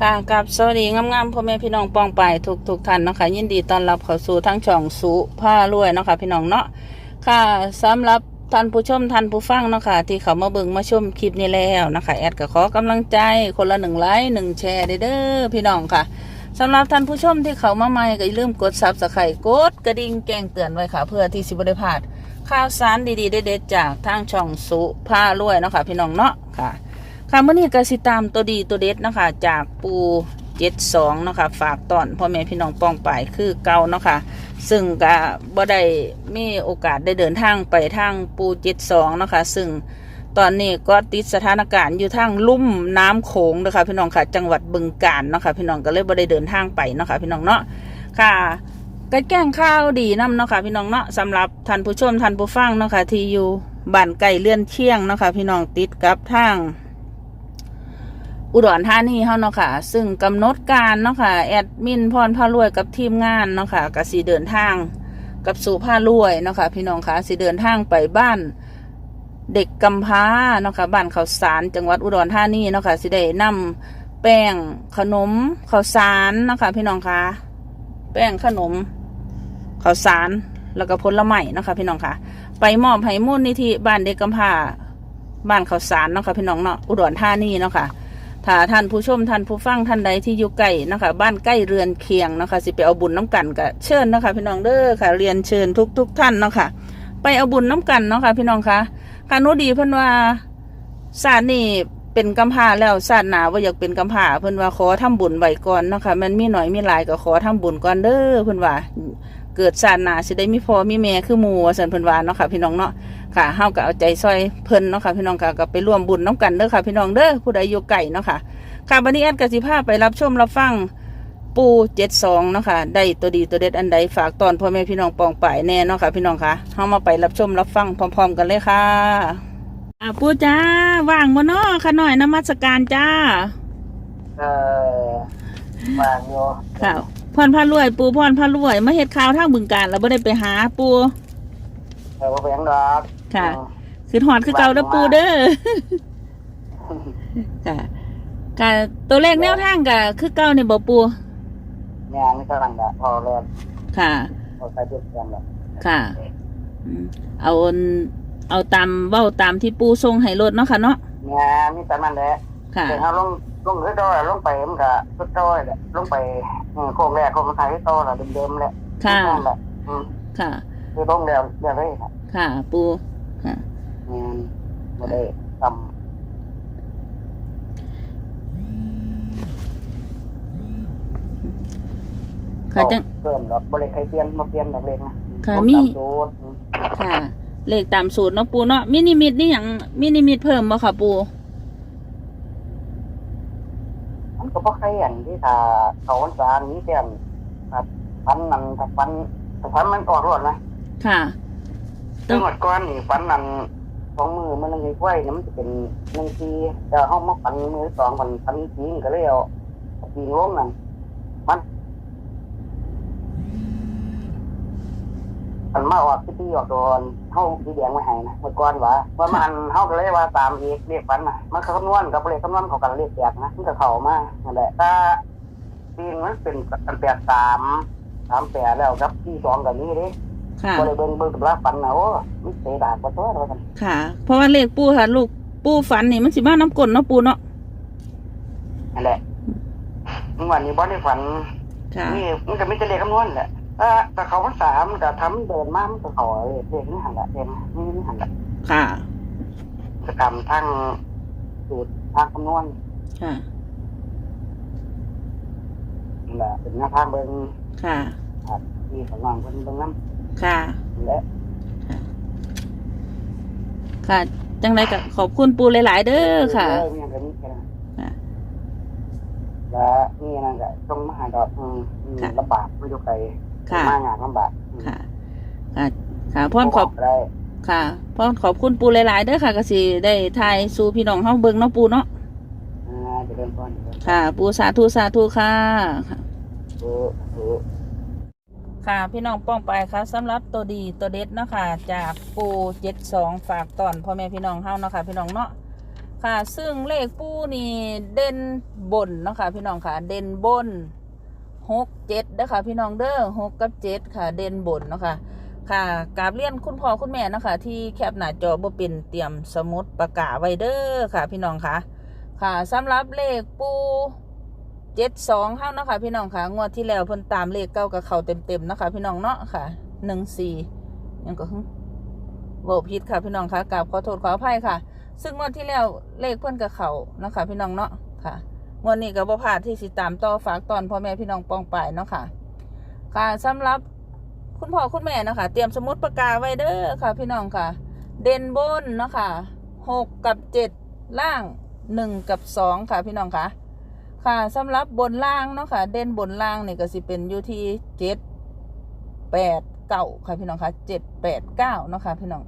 ค่ะกับสวัสดีงามๆพ่อแม่พี่น้องปองไปทุกทุกๆท่านนะคะยินดีต้อนรับเข้าสู่ทั้งช่องสุผ้ารวยเนาะคะพี่น้องเนาะค่ะสำหรับท่านผู้ชมท่านผู้ฟังเนาะค่ะที่เขามาเบิ่งมาชมคลิปนี้แล้วนะคะแอดก็ขอกำลังใจคนละหนึ่งไลค์หนึ่งแชร์เด้อพี่น้องค่ะสำหรับท่านผู้ชมที่เขามาใหม่ก็อย่าลืมกดซับสไครต์กดกระดิ่งแจ้งเตือนไว้ค่ะ เพื่อที่สิบได้พลาดข่าวสารดีๆเด็ดๆจากทางช่องสุผ้ารวยเนาะค่ะพี่น้องเนาะค่ะ ค่ะเมื่อนี้ก็สิตามตัวดีตัวเด็ดนะคะ จากปูเจ็ดสองนะคะฝากตอนพ่อแม่พี่น้องป้องไปคือเก่าเนาะค่ะซึ่งก็บ่ได้มีโอกาสได้เดินทางไปทางปูเจ็ดสองนะคะซึ่งตอนนี้ก็ติดสถานการณ์อยู่ทางลุ่มน้ำโขงนะคะพี่น้องค่ะจังหวัดบึงกาฬนะคะพี่น้องก็เลยบ่ได้เดินทางไปนะคะพี่น้องเนาะค่ะก็แจ้งข่าวดีนํเนาะค่ะพี่น้องเนาะสำหรับท่านผู้ชมท่านผู้ฟังเนาะค่ะที่อยู่บ้านไก่เลื่อนเชียงเนาะค่ะพี่น้องติดกับทาง อุดรธานีเฮาเนาะค่ะ ซึ่งกำหนดการเนาะค่ะแอดมินพรพารวยกับทีมงานเนาะค่ะกสิเดินทางกับสู่พารวยเนาะค่ะพี่น้องค่ะสิเดินทางไปบ้านเด็กกำพร้าเนาะค่ะบ้านเขาวสารจังหวัดอุดรธานีเนาะค่ะสิได้นำแป้งขนมข้าวสารเนาะค่ะพี่น้องค่ะแป้งขนมข้าวสารแล้วก็ผลไม้เนาะค่ะพี่น้องค่ะ ไปมอบให้มูลนิธิบ้านเด็กกำพร้าบ้านเขาวสารเนาะค่ะพี่น้องเนาะอุดรธานีเนาะค่ะ ถ้าท่านผู้ชมท่านผู้ฟังท่านใดที่อยู่ใกล้นะคะ บ้านใกล้เรือนเคียงนะคะสิไปเอาบุญน้ำกันก็เชิญนะคะพี่น้องเด้อค่ะ เรียนเชิญทุกทุกท่านเนาะค่ะไปเอาบุญน้ำกันเนาะค่ะพี่น้องคะค่ะหนุดีเพิ่นว่าศาสตร์นี่เป็นกำพร้าแล้วศาสตร์หนาว่าอยากเป็นกำพร้าเพิ่นว่าขอทำบุญไว้ก่อนเนาะค่ะมันมีหน่อยมีหลายก็ขอทำบุญก่อนเด้อเพิ่นว่าเกิดศาสตร์หนาสิได้มีพอมีแม่คือหมู่ว่าซั่นเพิ่นว่าเนาะค่ะพี่น้องเนาะ ค่ะเฮาก็เอาใจซอยเพิ่นเนาะค่ะพี่น้องค่ะก็ไปร่วมบุญน้ำกันเด้อค่ะ พี่น้องเด้อผู้ใดอยู่ไกลเนาะค่ะค่ะบันนี้แอดกสิภาไปรับชมรับฟังปูเจ็ดสองเนาะค่ะได้ตัวดีตัวเด็ดอันใดฝากตอนพ่อแม่พี่น้องปองป่ายแน่เนาะค่ะพี่น้องค่ะเฮามาไปรับชมรับฟังพร้อม ๆ กันเลยค่ะอ่าปูจ้าว่างบ่เนาะค่ะหน่อยนมัสการจ้าเออวางอยู่ค่ะพรพารวย ปูพรพารวยมาเฮ็ดข่าวทางบึงการแล้วบ่ได้ไปหาปูเออว่าเป็นหยังดอก ค่ะ คือหอดคือเก่าเด้อปูเด้อค่ะค่ะตัวเลขแนวทางก็คือเก่านี่บ่ปูงานนี่กำลังจะพอเริ่มค่ะพอใช้เจ็ดเดือนแล้วค่ะอืมเอาอันเอาตามเว้าตามที่ปูทรงให้รถเนาะค่ะเนาะงานนี่แต่มันแหละค่ะแต่เขาลงลงคือโตแหละลงไปมันก็คือโตแหละลงไปอืมโค้งแรกโค้งสุดท้ายที่โตแหละเดิมๆแหละค่ะนั่นแหละอืมค่ะคือลงเดียวเดียวเลยครับค่ะ ปูค่ะงาน ไม่ได้ทำค่ะจังเพิ่มดอกบริใครเปลี่ยนมาเปลี่ยนดอกเล็กนะค่ะผมมีตาสูตรอืมค่ะ เลขตามสูตรเนาะปูเนาะมินิมิตนี่หยังมินิมิตเพิ่มบ่ค่ะปูมันก็เพราะใครอย่างที่ถ้าเขาวันสารนี้เปลี่ยนครับฟันมันถ้าฟันถ้าฟันมันออกรวดนะค่ะต้จัองงหวัดก้อนนี่ฟันนั่น สองมือมันเลยไว้เนี่ยมันจะเป็นหนึ่งทีแต่ห้องมาฟันมือสองฟันฟันทีนก็เลยเอาทีนวงนั่นมันมันมาออกที่ที่ออกโดนเท่าที่แดงไว้ให้นะเมื่อก่อนว่าว่ามันเท่าก็เลยว่าตามอีกเรียกฟันนะมันคำนวณกับเลขคำนวณเขากันเรียกแยกนะมันก็เข้ามานั่นแหละถ้าปีนมันเป็นอันแปดสามสามแปดแล้วครับที่สองกับนี้เด้ ค่ะ ก็เลยเบิ่งเบิ่งตำราฟันนะโอ้มิเสดากว่าตัวแล้วกันค่ะ เพราะว่าเลขปูค่ะ ลูกปูฝันนี่มันสิมาน้ำกลนเนาะปูเนาะนั่นแหละเมื่อวันนี้บอสได้ฝัน ค่ะ นี่มันก็ไม่จะเลขคำนวณแหละถ้าถ้าเขาภาษามันก็ทำเดินมามันก็เขาเลขนี่หันละเลขนี่นี่หันละค่ะ กิจกรรมทั้งสูตรทางคำนวณค่ะ นั่นแหละเป็นหน้าทางเบิ่งค่ะครับที่ของน้องเพิ่นเบิ่งน้ ค่ะำนั่นแหละค่ะ จังไรก็ขอบคุณปูหลาย ๆ เด้อค่ะเออมีอย่างนี้แค่นั้นค่ะแล้วนี่นั่นก็ต้องมาหาดอกอืมอืมค่ะ ลำบากไม่อยู่ไกลค่ะ มางานลำบากอืมค่ะ ค่ะ ค่ะพ่อนขอบ ได้ค่ะพ่อนขอบคุณปูหลาย ๆ เด้อค่ะก็สิได้ทายสู่พี่น้องเฮาเบิ่งเนาะปูเนาะ อ่าจะเริ่มต้นค่ะ ปูสาธุสาธุค่ะ เออเออ ค่ะพี่น้องป้องไปค่ะสำหรับตัวดีตัวเด็ดเนาะคะจากปูเจ็ดสองฝากตอนพ่อแม่พี่น้องเฮาเนาะค่ะพี่น้องเนาะค่ะ ซึ่งเลขปูนี่เด่นบนเนาะค่ะพี่น้องค่ะ เด่นบนหกเจ็ดนะคะพี่น้องเด้อหกกับเจ็ดค่ะ เด่นบนเนาะค่ะค่ะกราบเรียนคุณพ่อคุณแม่นะคะที่แคปหน้าจอบ่เป็นเตรียมสมุดประกาศไว้เด้อค่ะ พี่น้องค่ะ ค่ะสำหรับเลขปู เจ็ดสองเท่านะคะพี่น้องค่ะ งวดที่แล้วเพิ่นตามเลขเก้ากับเขาเต็มๆนะคะพี่น้องเนาะค่ะหนึ่งสี่ยังก็หึโวผิดค่ะพี่น้องค่ะกราบขอโทษขออภัยค่ะ ซึ่งงวดที่แล้วเลขเพิ่นกับเขานะคะพี่น้องเนาะค่ะงวดนี้ก็บ่พลาดที่สิตามต่อฝากตอนพ่อแม่พี่น้องปองไปเนาะค่ะ ค่ะสำหรับคุณพ่อคุณแม่เนาะคะเตรียมสมุดปากกาไว้เด้อค่ะ พี่น้องค่ะ เด่นบนเนาะค่ะหกกับเจ็ดล่างหนึ่งกับสองค่ะพี่น้องค่ะ ค่ะสำหรับบนล่างเนาะค่ะ เด่นบนล่างเนี่ยก็สิเป็นอยู่ที่เจ็ดแปดเก้าค่ะพี่น้องค่ะเจ็ดแปดเก้าเนาะค่ะพี่น้อง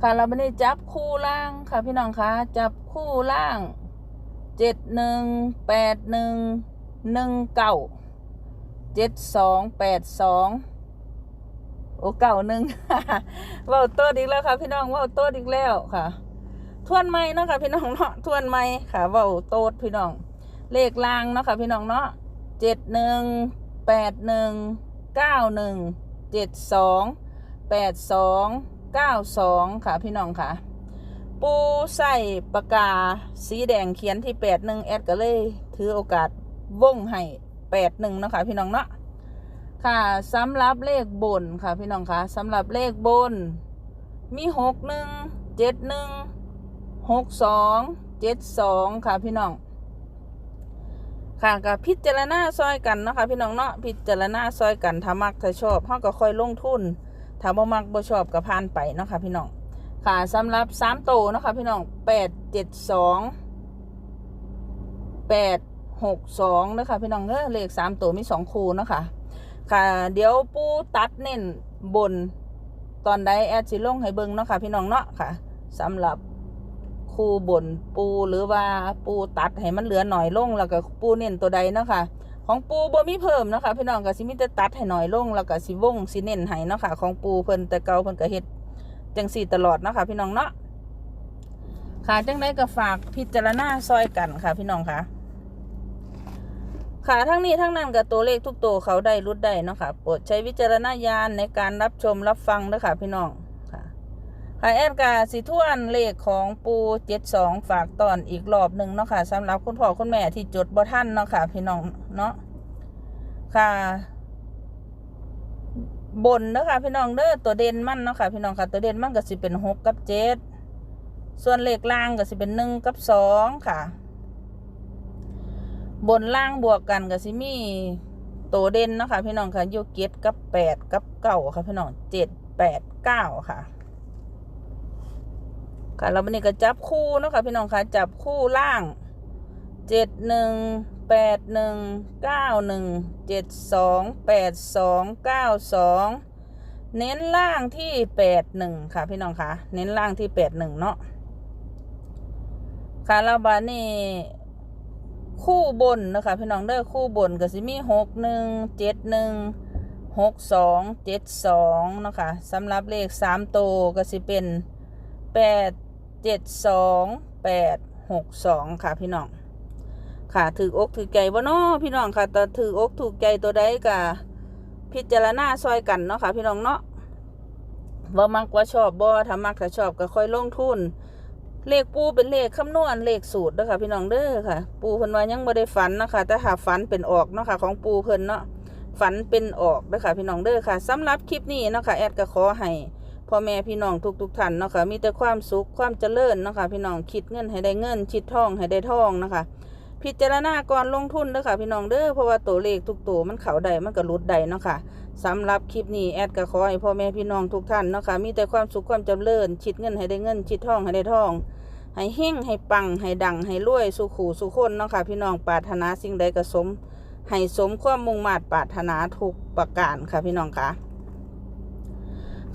ค่ะเราไม่ได้จับคู่ล่างค่ะพี่น้องค่ะจับคู่ล่างเจ็ดหนึ่งแปดหนึ่งหนึ่งเก้าเจ็ดสองแปดสองโอ้เก่าหนึ่งว้าโต้อีกแล้วค่ะพี่น้องว้าโต้อีกแล้วค่ะ ทวนไม่เนาะค่ะพี่น้องเนาะทวนไม่ค่ะเว้าโต้พี่น้อง เลขลางเนาะค่ะพี่น้องเนาะเจ็ดหนึ่งแปดหนึ่งเก้าหนึ่งเจ็ดสองแปดสองเก้าสองค่ะพี่น้องค่ะ ปูใส่ปากกาสีแดงเขียนที่แปดหนึ่งแอดก็เลยถือโอกาสว่งให้แปดหนึ่งเนาะค่ะพี่น้องเนาะค่ะสำหรับเลขบนค่ะพี่น้องคะสำหรับเลขบน มีหกหนึ่งเจ็ดหนึ่ง หกสองเจ็ดสองค่ะพี่น้องค่ะกับพิจารณาซอยกันเนาะคะพี่น้องเนาะพิจารณาซอยกันถ้ามักถ้าชอบเฮาก็ค่อยลงทุนถ้าบ่มักบ่ชอบก็ผ่านไปเนาะค่ะพี่น้องค่ะสำหรับสามโตวเนาะค่ะพี่น้องแปดเจ็ดสองแปดหกสองนะคะพี่น้องเออเลขสามตัวมีสองคูนะคะค่ะเดี๋ยวปูตัดเน้นบนตอนใดแอดสิลงให้เบิ่งเนาะค่ะพี่น้องเนาะค่ะสำหรับ คูบนปูหรือว่าปูตัดให้มันเหลือหน่อยลงแล้วก็ปูเน้นตัวใดเนาะค่ะของปูบ่มีเพิ่มนะคะพี่น้องก็สิมีแต่ตัดให้หน่อยลงแล้วก็สิวงสิเน้นให้เนาะค่ะของปูเพิ่นแต่เก่าเพิ่นก็เฮ็ดจังสี่ตลอดเนาะค่ะพี่น้องเนาะค่ะจังไดก็ฝากพิจารณาซอยกันค่ะ พี่น้องค่ะ ค่ะทั้งนี้ทั้งนั้นกับตัวเลขทุกตัวเขาได้รุดได้เนาะค่ะโปรดใช้วิจารณญาณในการรับชมรับฟังด้วยค่ะพี่น้อง แอดกาสิทวนเลขของปูเจ็ดสองฝากตอนอีกรอบหนึ่งเนาะค่ะสำหรับคุณพ่อคุณแม่ที่จดบ่ท่านเนาะค่ะ พี่น้องเนาะค่ะ บนเนาะค่ะพี่น้องเด้อตัวเด่นมันเนาะค่ะพี่น้องค่ะ ตัวเด่นมันก็สิเป็นหกกับเจ็ดส่วนเลขล่างก็สิเป็นหนึ่งกับสองค่ะ บนล่างบวกกันก็สิมีโตวเด่นเนาะค่ะพี่น้องค่ะอยูเกตกับแปดกับเก้าค่ะพี่น้องเจ็ดแปดเก้าค่ะ ค่ะเราวันนี้ก็จับคู่เนาะค่ะพี่น้องค่ะจับคู่ล่างเจ็ดหนึ่งแปดหนึ่งเก้าหนึ่งเจ็ดสองแปดสองเก้าสองเน้นล่างที่แปดหนึ่งค่ะพี่น้องค่ะเน้นล่างที่แปดหนึ่งเนาะค่ะเราบานี่คู่บนนะคะพี่น้องเด้อคู่บนก็สิมีหกหนึ่งเจ็ดหนึ่งหกสองเจ็ดสองนะคะสำหรับเลขสามโตวก็สิเป็น แปดเจ็ดสองแปดหกสองค่ะพี่น้องค่ะถืออกถือใจบ่เนาะพี่น้องค่ะแต่ถืออกถูกใจตัวใดก็พิจารณาซอยกันเนาะค่ะ พี่น้องเนาะว่ามักว่าชอบบ่ถ้ามักถ้าชอบก็ค่อยลงทุน เลขปูเป็นเลขคำนวณเลขสูตรเด้อค่ะ พี่น้องเด้อค่ะ ปูเพิ่นว่ายังบ่ได้ฝันเนาะคะแต่หากฝันเป็นออกเนาะค่ะ ของปูเพิ่นเนาะฝันเป็นออกเด้อค่ะ พี่น้องเด้อค่ะสำหรับคลิปนี้เนาะค่ะแอดก็ขอให้ พ่อแม่พี่น้องทุกๆท่านเนาะค่ะมีแต่ความสุขความเจริญเนาะค่ะพี่น้องคิดเงินให้ได้เงินคิดทองให้ได้ทองนะคะพิจารณาก่อนลงทุนเด้อค่ะพี่น้องเด้อเพราะว่าตัวเลขทุกตัวมันเข้าได้มันก็หลุดได้เนาะค่ะสำหรับคลิปนี้แอดก็ขอให้พ่อแม่พี่น้องทุกท่านเนาะค่ะมีแต่ความสุขความเจริญคิดเงินให้ได้เงินคิดทองให้ได้ทอง ให้เฮงให้ปังให้ดังให้รวยสุขูสุขคนเนาะค่ะพี่น้องปรารถนาสิ่งใดก็สม ให้สมความมุ่งมา่ปรารถนาทุกประการค่ะพี่น้องค่ะ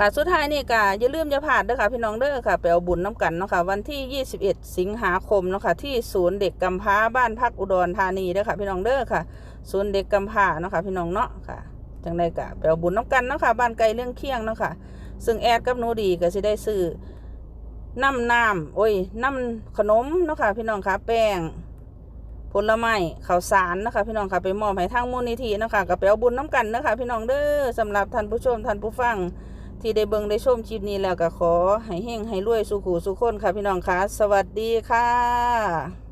ค่ะสุดท้ายนี่ก็อย่าลืมอย่าพลาดเด้อค่ะพี่น้องเด้อค่ะไปเอาบุญน้ากันเนาะค่ะวันที่ 21 สิงหาคมเนาะค่ะที่ศูนย์เด็กกำพร้าบ้านพักอุดรธานีเด้อค่ะพี่น้องเด้อค่ะ ศูนย์เด็กกำพร้าเนาะค่ะพี่น้องเนาะค่ะจังใดก็ไปเอาบุญน้ากันเนาะค่ะบ้านไกลเรื่องเคียงเนาะค่ะซึ่งแอดกับหนูดีก็สิได้ซื้อน้ำน้ำโอ้ยน้ำขนมเนาะค่ะพี่น้องค่ะแป้งผลไม้ข้าวสารนะคะพี่น้องค่ะไปมอบให้ทางมูลนิธินะคะกับไปเอาบุญน้ากันเนาะค่ะพี่น้องเด้อสำหรับท่านผู้ชมท่านผู้ฟัง ที่ได้เบิ่งได้ชมคลิปนี้แล้วก็ขอให้เฮงให้รวยสุขูสุขคนค่ะพี่น้องค่ะ สวัสดีค่ะ